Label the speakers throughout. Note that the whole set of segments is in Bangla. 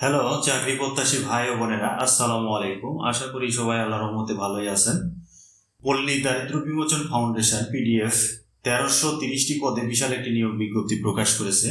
Speaker 1: হ্যালো চাকরি প্রত্যাশী ভাই ও বোনেরা, আসসালামু আলাইকুম। আশা করি সবাই আল্লাহর রহমতে ভালোই আছেন। পল্লী দারিদ্র বিমোচন ফাউন্ডেশন পিডিএফ তেরোশো তিরিশটি পদে বিশাল একটি নিয়োগ বিজ্ঞপ্তি প্রকাশ করেছে।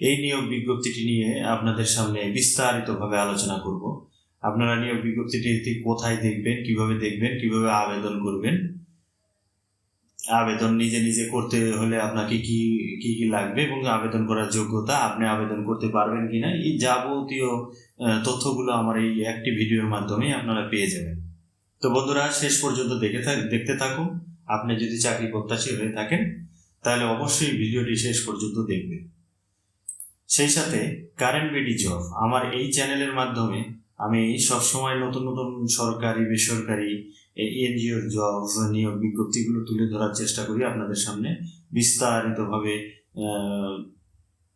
Speaker 1: এই নিয়োগ বিজ্ঞপ্তিটি নিয়ে আপনাদের সামনে বিস্তারিতভাবে আলোচনা করব। আপনারা নিয়োগ বিজ্ঞপ্তিটি কোথায় দেখবেন, কীভাবে দেখবেন, কীভাবে আবেদন করবেন আবেদন নিজে নিজে করতে হলে আপনাকে কি কি কি লাগবে এবং আবেদন করার যোগ্যতা আপনি আবেদন করতে পারবেন কিনা, এই যাবতীয় তথ্যগুলো আমার এই একটি ভিডিওর মাধ্যমে আপনারা পেয়ে যাবেন। তো বন্ধুরা, শেষ পর্যন্ত দেখে দেখতে থাকুন। আপনি যদি চাকরি প্রত্যাশী হয়ে থাকেন, তাহলে অবশ্যই ভিডিওটি শেষ পর্যন্ত দেখবেন। সেই সাথে কারেন্ট বিডি জব, আমার এই চ্যানেলের মাধ্যমে আমি সবসময় নতুন নতুন সরকারি, বেসরকারি এনজিওর জব নিয়োগ বিজ্ঞপ্তিগুলো তুলে ধরার চেষ্টা করি আপনাদের সামনে। বিস্তারিতভাবে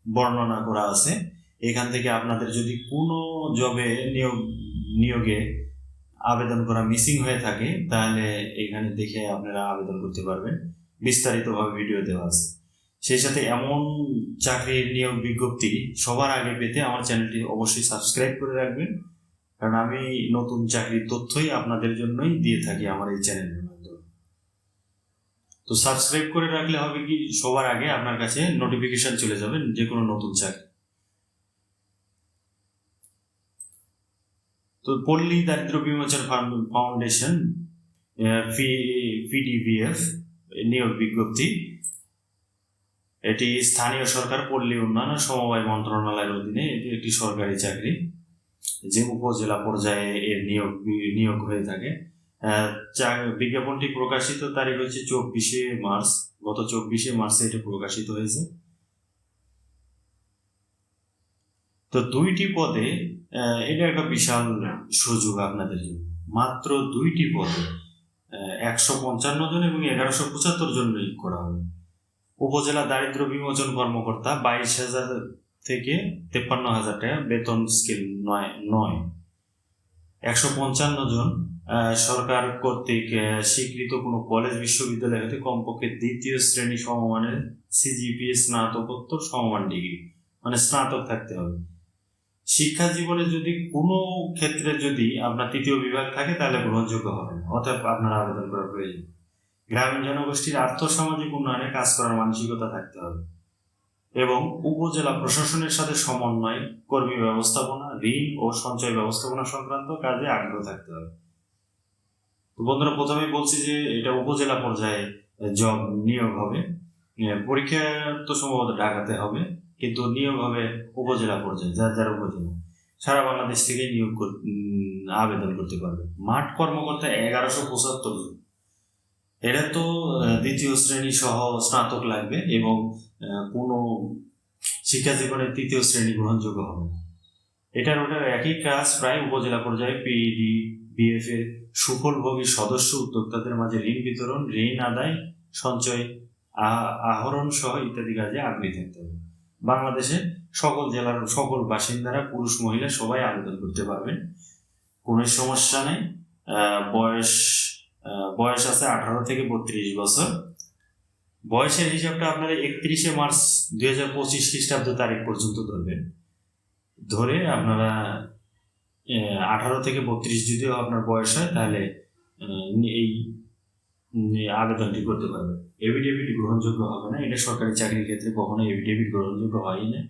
Speaker 1: বর্ণনা করা আছে। এখান থেকে আপনাদের যদি কোনো জবে নিয়োগ, নিয়োগে আবেদন করা মিসিং হয়ে থাকে, তাহলে এখানে দেখে আপনারা আবেদন করতে পারবেন। বিস্তারিতভাবে ভিডিও দেওয়া আছে। সেই সাথে এমন চাকরির নিয়োগ বিজ্ঞপ্তি সবার আগে পেতে আমার চ্যানেলটি অবশ্যই সাবস্ক্রাইব করে রাখবেন। কারণ আমি নতুন চাকরির তথ্যই আপনাদের জন্যই দিয়ে থাকি আমার এই চ্যানেলের মাধ্যমে। তো সাবস্ক্রাইব করে রাখলে হবে কি, সবার আগে আপনার কাছে নোটিফিকেশন চলে যাবে যে কোনো নতুন চাকরি। তো পল্লী দারিদ্র বিমোচন ফাউন্ড- ফাউন্ডেশন পিডিভিএফ নিয়োগ বিজ্ঞপ্তি। এটি স্থানীয় সরকার, পল্লী উন্নয়ন ও সমবায় মন্ত্রণালয়ের অধীনে এটি একটি সরকারি চাকরি। যে উপজেলা পর্যায়ে এর নিয়োগ নিয়োগ হয়ে থাকে। বিজ্ঞাপনটি প্রকাশিত তারিখ হচ্ছে চব্বিশে মার্চ, গত চব্বিশে মার্চে এটা প্রকাশিত হয়েছে। তো দুইটি পদে এটা একটা বিশাল সুযোগ আপনাদের জন্য। মাত্র দুইটি পদে একশো পঞ্চান্ন জন এবং এগারোশো পঁচাত্তর জন নিয়োগ করা হবে। উপজেলা দারিদ্র বিমোচন কর্মকর্তা বাইশ হাজার থেকে তেপ্পান্ন হাজার টাকা বেতন স্কেল নয় নয়। একশো পঞ্চান্ন জন সরকার কর্তৃক স্বীকৃত কোনো কলেজ বিশ্ববিদ্যালয় হতে কমপক্ষে দ্বিতীয় শ্রেণি সমমানের সিজিপিএ স্নাতকোত্তর সমমান ডিগ্রি মানে স্নাতক থাকতে হবে। শিক্ষা জীবনে যদি কোনো ক্ষেত্রে যদি আপনার তৃতীয় বিভাগ থাকে, তাহলে গ্রহণযোগ্য হবে, অতএব আপনার আবেদন করা প্রয়োজন। গ্রামীণ জনগোষ্ঠীর আর্থসামাজিক উন্নয়নে কাজ করার মানসিকতা থাকতে হবে। এবং উপজেলা প্রশাসনের সাথে সমন্বয়, কর্মী ব্যবস্থাপনা, ঋণ ও সঞ্চয় ব্যবস্থাপনা সংক্রান্ত কাজে আগ্রহ থাকতে হবে। তো বন্ধুরা, প্রথমেই বলছি যে এটা উপজেলা পর্যায়ে জব নিয়োগ হবে। পরীক্ষা তো সম্ভবত ঢাকাতে হবে, কিন্তু নিয়োগ হবে উপজেলা পর্যায়ে, যার যার উপজেলা। সারা বাংলাদেশ থেকে নিয়োগ আবেদন করতে পারবে। মাঠ কর্মকর্তা এগারোশো পঁচাত্তর এটা তো দ্বিতীয় শ্রেণি সহ স্নাতক লাগবে এবং কোনো শিক্ষা জীবনের তৃতীয় শ্রেণি গ্রহণযোগ্য হবে না। এটার ওটার একই কাজ প্রায় উপজেলা পর্যায়ে পিইডি বিএফ এর সুফলভোগী সদস্য উদ্যোক্তাদের মাঝে ঋণ বিতরণ, ঋণ আদায়, সঞ্চয় আহরণ সহ ইত্যাদি কাজে আগ্রহী থাকতে হবে। বাংলাদেশে সকল জেলার সকল বাসিন্দারা, পুরুষ, মহিলা সবাই আবেদন করতে পারবেন। কোনো সমস্যা নেই। বয়স বয়স আছে আঠারো থেকে বত্রিশ বছর। বয়সের হিসাবটা আপনারা একত্রিশে মার্চ দুই হাজার পঁচিশ খ্রিস্টাব্দ তারিখ পর্যন্ত ধরবেন। ধরে আপনারা আঠারো থেকে বত্রিশ যদিও আপনার বয়স হয়, তাহলে এই আবেদনটি করতে পারবেন। এভিডেভিট গ্রহণযোগ্য হবে না, এটা সরকারি চাকরির ক্ষেত্রে কখনো এভিডেভিট গ্রহণযোগ্য হয়ই না।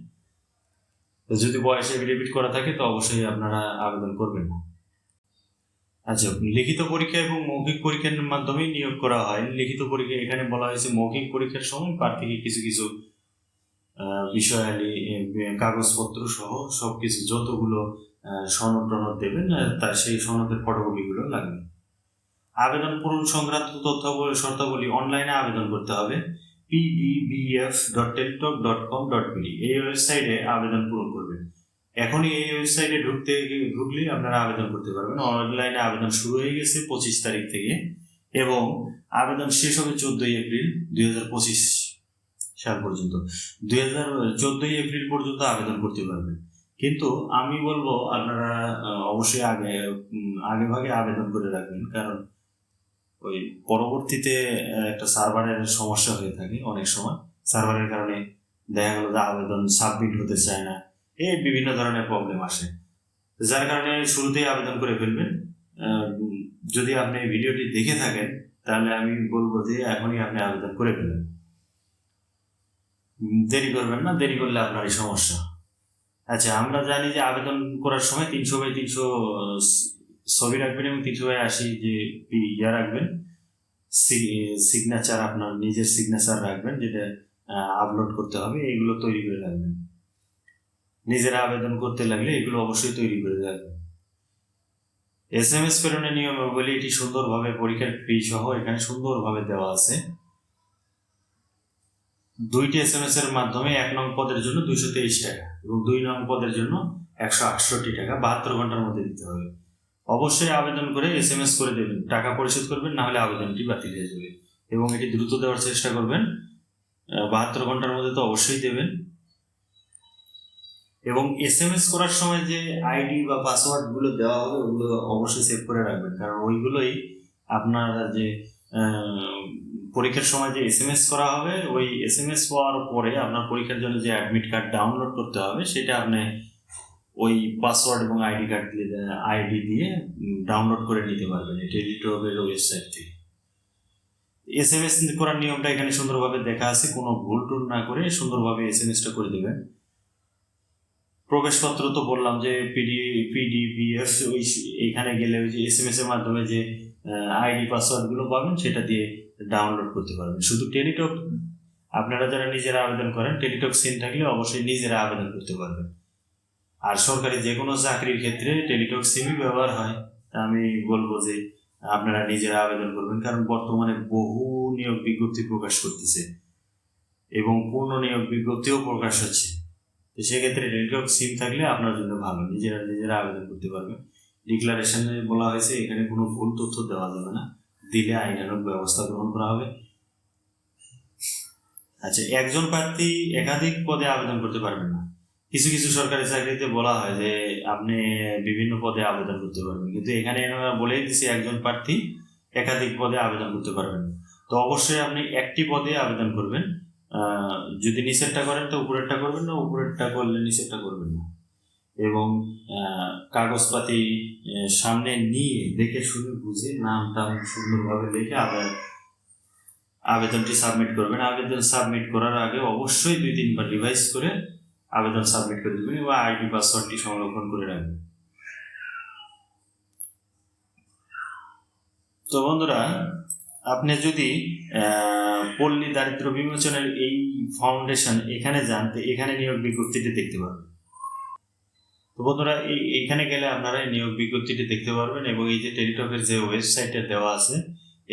Speaker 1: যদি বয়স এভিডেভিট করা থাকে, তো অবশ্যই আপনারা আবেদন করবেন না। আচ্ছা লিখিত পরীক্ষা এবং মৌখিক পরীক্ষার মাধ্যমে নিয়োগ করা হয়। লিখিত পরীক্ষা এখানে বলা হয়েছে মৌখিক পরীক্ষার সময় প্রার্থীকে কিছু কিছু বিষয়ালি কাগজপত্র সহ সবকিছু যতগুলো আহ, সনদ টনদ দেবেন আহ, তা সেই সনদের ফটোকপিগুলো লাগবে। আবেদন পূরণ সংক্রান্ত তথ্যাবলী শর্তাবলী অনলাইনে আবেদন করতে হবে। PDBF dot Teletalk dot com dot BD এই ওয়েবসাইটে আবেদন পূরণ করবেন। এখনই এই ওয়েবসাইটে ঢুকতে ঢুকলেই আপনারা আবেদন করতে পারবেন। অনলাইনে আবেদন শুরু হয়ে গেছে পঁচিশ তারিখ থেকে এবং আবেদন শেষ হবে চোদ্দই এপ্রিল দুই হাজার পঁচিশ সাল পর্যন্ত। দুই হাজার চোদ্দই এপ্রিল পর্যন্ত আবেদন করতে পারবেন। কিন্তু আমি বলব, আপনারা অবশ্যই আগে আগে ভাগে আবেদন করে রাখবেন। কারণ ওই পরবর্তীতে একটা সার্ভারের সমস্যা হয়ে থাকে অনেক সময়। সার্ভারের কারণে দেখা গেল যে আবেদন সাবমিট হতে চায় না। এই বিভিন্ন ধরনের প্রবলেম আসে। যার কারণে শুরুতেই আবেদন করে ফেলবেন। যদি আপনি ভিডিওটি দেখে থাকেন, তাহলে আমি বলব যে এখনই আপনি আবেদন করে ফেলেন। দেরি করবেন না, দেরি করলে আপনারই সমস্যা। আচ্ছা আমরা জানি যে আবেদন করার সময় তিনশো বাই তিনশো ছবি রাখবেন এবং তিনশো বাই আশি যে ইয়া রাখবেন সিগনেচার আপনার নিজের সিগনেচার রাখবেন, যেটা আপলোড করতে হবে, এগুলো তৈরি করে রাখবেন। নিজেরা আবেদন করতে লাগলে এগুলো অবশ্যই তৈরি করে থাকবে এস এম এস প্রেরণের নিয়মাবলী এটি সুন্দরভাবে পরীক্ষার ফি সহ এখানে সুন্দরভাবে দেওয়া আছে। দুইটি এস এম এস এর মাধ্যমে এক নং পদের জন্য দুইশো তেইশ টাকা এবং দুই নং পদের জন্য একশো আটষট্টি টাকা, বাহাত্তর ঘণ্টার মধ্যে দিতে হবে। অবশ্যই আবেদন করে এস এম এস করে দেবেন। টাকা পরিশোধ করবেন, না হলে আবেদনটি বাতিল হয়ে যাবে এবং এটি দ্রুত দেওয়ার চেষ্টা করবেন। বাহাত্তর ঘণ্টার মধ্যে তো অবশ্যই দেবেন। এবং এস এম এস করার সময় যে আইডি বা পাসওয়ার্ডগুলো দেওয়া হবে, ওগুলো অবশ্যই সেভ করে রাখবেন। কারণ ওইগুলোই আপনার যে পরীক্ষার সময় যে এস এম এস করা হবে, ওই এস এম এস হওয়ার পরে আপনার পরীক্ষার জন্য যে অ্যাডমিট কার্ড ডাউনলোড করতে হবে, সেটা আপনি ওই পাসওয়ার্ড এবং আইডি কার্ড দিয়ে আইডি দিয়ে ডাউনলোড করে নিতে পারবেন, এটা এডিটরের ওয়েবসাইট থেকে। এস এম এস করার নিয়মটা এখানে সুন্দরভাবে দেখা আছে, কোনো ভুল টুল না করে সুন্দরভাবে এস এম এসটা করে দেবেন। প্রবেশপত্র তো বললাম যে পিডি পিডিপিএফ ওই এখানে গেলে ওই যে এস এম এস এর মাধ্যমে যে আইডি পাসওয়ার্ডগুলো পাবেন, সেটা দিয়ে ডাউনলোড করতে পারবেন। শুধু টেলিটক আপনারা যারা নিজেরা আবেদন করেন টেলিটক সিম থাকলে অবশ্যই নিজেরা আবেদন করতে পারবেন। আর সরকারি যে কোনো চাকরির ক্ষেত্রে টেলিটক সিমই ব্যবহার হয়। আমি বলব যে, আপনারা নিজেরা আবেদন করবেন, কারণ বর্তমানে বহু নিয়োগ বিজ্ঞপ্তি প্রকাশ করতেছে এবং পূর্ণ নিয়োগ বিজ্ঞপ্তিও প্রকাশ হচ্ছে। তো সেক্ষেত্রে টেলিটক সিম থাকলে আপনার জন্য ভালো। নিজেরা নিজেরা আবেদন করতে পারবেন। ডিক্লারেশনে বলা হয়েছে, এখানে কোনো ভুল তথ্য দেওয়া যাবে না। দিলে আইনানুগ ব্যবস্থা গ্রহণ করা হবে। আচ্ছা একজন প্রার্থী একাধিক পদে আবেদন করতে পারবেন না। কিছু কিছু সরকারি চাকরিতে বলা হয় যে, আপনি বিভিন্ন পদে আবেদন করতে পারবেন। কিন্তু এখানে এনারা বলেই দিচ্ছে একজন প্রার্থী একাধিক পদে আবেদন করতে পারবেন। তো অবশ্যই আপনি একটি পদে আবেদন করবেন। যদি নিচেরটা করেন তো উপরেরটা করবেন না, উপরেরটা করলে নিচেরটা করবেন না। এবং কাগজপাতি সামনে নিয়ে দেখে শুনে বুঝে নাম টাম সুন্দরভাবে লিখে আবার আবেদনটি সাবমিট করবেন। আবেদন সাবমিট করার আগে অবশ্যই দুই তিনবার রিভাইজ করে আবেদন সাবমিট করে দেবেন এবং আইডি, পাসওয়ার্ডটি সংরক্ষণ করে রাখবেন। তো বন্ধুরা আপনি যদি পল্লী দারিদ্র বিমোচনের এই ফাউন্ডেশন এখানে যান, তো এখানে নিয়োগ বিজ্ঞপ্তিটি দেখতে পারবেন। তো বন্ধুরা, এই, এখানে গেলে আপনারা এই নিয়োগ বিজ্ঞপ্তিটি দেখতে পারবেন এবং এই যে টেলিটকের যে ওয়েবসাইটে দেওয়া আছে,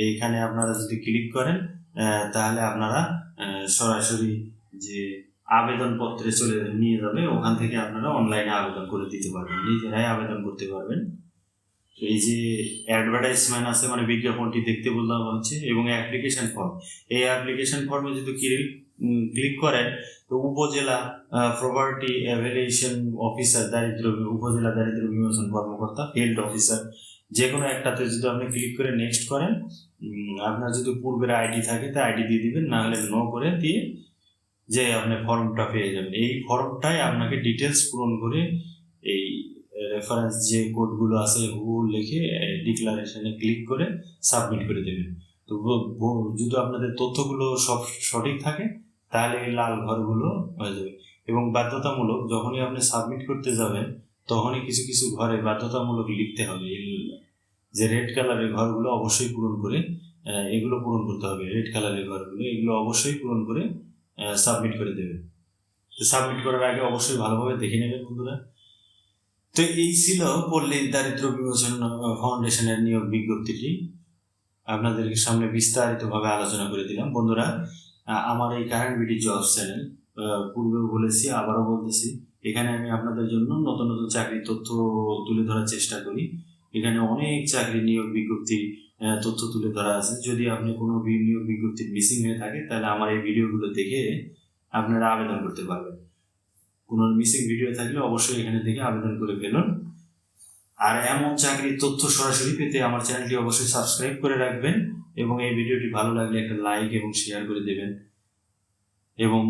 Speaker 1: এইখানে আপনারা যদি ক্লিক করেন তাহলে আপনারা সরাসরি যে আবেদন পত্রে চলে, নিয়ে যাবে, ওখান থেকে আপনারা অনলাইনে আবেদন করে দিতে পারবেন, নিজেরাই আবেদন করতে পারবেন। এই যে অ্যাডভার্টাইজমেন্ট আছে মানে বিজ্ঞাপনটি দেখতে বললাম হচ্ছে, এবং অ্যাপ্লিকেশন ফর্ম এই অ্যাপ্লিকেশন ফর্মে যদি ক্লিক করেন, তো উপজেলা প্রপার্টি অ্যাভেলিয়েশন অফিসার দারিদ্র উপজেলা দারিদ্র বিমোচন কর্মকর্তা ফিল্ড অফিসার যে কোনো একটাতে যদি আপনি ক্লিক করে নেক্সট করেন আপনার যদি পূর্বের আইডি থাকে, তা আইডি দিয়ে দিবেন, না হলে নো করে দিয়ে যে আপনি ফর্মটা পেয়ে যাবেন। এই ফর্মটাই আপনাকে ডিটেলস পূরণ করে এই রেফারেন্স যে কোডগুলো আছে ওগুলো লিখে ডিক্লারেশনে ক্লিক করে সাবমিট করে দেবেন। তো যদি আপনাদের তথ্যগুলো সব সঠিক থাকে, তাহলে এই লাল ঘরগুলো হয়ে যাবে। এবং বাধ্যতামূলক যখনই আপনি সাবমিট করতে যাবেন, তখনই কিছু কিছু ঘরে বাধ্যতামূলক লিখতে হবে। যে রেড কালারের ঘরগুলো অবশ্যই পূরণ করে এগুলো পূরণ করতে হবে। রেড কালারের ঘরগুলো, এগুলো অবশ্যই পূরণ করে সাবমিট করে দেবেন। তো সাবমিট করার আগে অবশ্যই ভালোভাবে দেখে নেবেন বন্ধুরা। তো এই ছিল পল্লী দারিদ্র বিমোচন ফাউন্ডেশনের নিয়োগ বিজ্ঞপ্তিটি। আপনাদেরকে সামনে বিস্তারিতভাবে আলোচনা করে দিলাম। বন্ধুরা আমার এই কারেন্ট বিডি জব চ্যানেল পূর্বেও বলেছি, আবারও বলতেছি, এখানে আমি আপনাদের জন্য নতুন নতুন চাকরির তথ্য তুলে ধরার চেষ্টা করি। এখানে অনেক চাকরি নিয়োগ বিজ্ঞপ্তি তথ্য তুলে ধরা আছে। যদি আপনি কোনো নিয়োগ বিজ্ঞপ্তি মিসিং হয়ে থাকে, তাহলে আমার এই ভিডিওগুলো দেখে আপনারা আবেদন করতে পারবেন। কোনো মিসিং ভিডিও থাকলে অবশ্যই এখানে দেখে আবেদন করে ফেলুন। আর এমন চাকরির তথ্য সরাসরি পেতে আমার চ্যানেলটি অবশ্যই সাবস্ক্রাইব করে রাখবেন এবং এই ভিডিওটি ভালো লাগলে একটা লাইক এবং শেয়ার করে দেবেন। এবং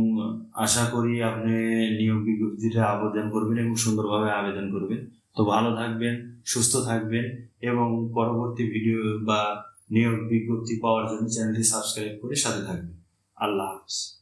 Speaker 1: আশা করি আপনি নিয়োগ বিজ্ঞপ্তিটা আবেদন করবেন এবং সুন্দরভাবে আবেদন করবেন। তো ভালো থাকবেন, সুস্থ থাকবেন এবং পরবর্তী ভিডিও বা নিয়োগ বিজ্ঞপ্তি পাওয়ার জন্য চ্যানেলটি সাবস্ক্রাইব করে সাথে থাকবেন। আল্লাহ হাফিজ।